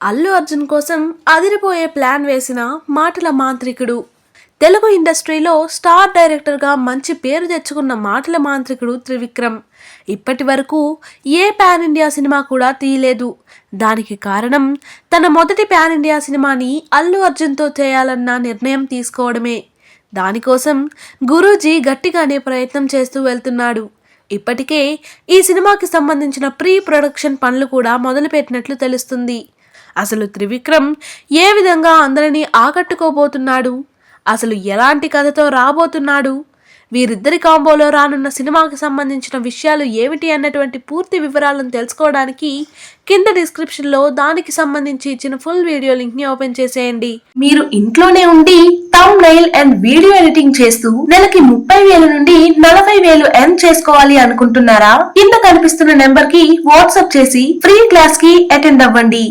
అల్లు అర్జున్ కోసం అదిరిపోయే ప్లాన్ వేసిన మాటల మాంత్రికుడు. తెలుగు ఇండస్ట్రీలో స్టార్ డైరెక్టర్గా మంచి పేరు తెచ్చుకున్న మాటల మాంత్రికుడు త్రివిక్రమ్. ఇప్పటి వరకు ఏ పాన్ ఇండియా సినిమా కూడా తీయలేదు. దానికి కారణం తన మొదటి పాన్ ఇండియా సినిమాని అల్లు అర్జున్తో చేయాలన్న నిర్ణయం తీసుకోవడమే. దానికోసం గురూజీ గట్టిగానే ప్రయత్నం చేస్తూ వెళ్తున్నాడు. ఇప్పటికే ఈ సినిమాకి సంబంధించిన ప్రీ ప్రొడక్షన్ పనులు కూడా మొదలుపెట్టినట్లు తెలుస్తుంది. అసలు త్రివిక్రమ్ ఏ విధంగా అందరినీ ఆకట్టుకోబోతున్నాడు? అసలు ఎలాంటి కథతో రాబోతున్నాడు? వీరిద్దరి కాంబోలో రానున్న సినిమాకి సంబంధించిన విషయాలు ఏమిటి అన్నటువంటి పూర్తి వివరాలను తెలుసుకోవడానికి కింద డిస్క్రిప్షన్లో దానికి సంబంధించి ఇచ్చిన ఫుల్ వీడియో లింక్ని ఓపెన్ చేసేయండి. మీరు ఇంట్లోనే ఉండి thumbnail and video editing చేస్తూ నెలకి ముప్పై వేల నుండి నలభై వేలు ఎర్న్ చేసుకోవాలి అనుకుంటున్నారా? కింద కనిపిస్తున్న నెంబర్కి వాట్సాప్ చేసి ఫ్రీ క్లాస్కి అటెండ్ అవ్వండి.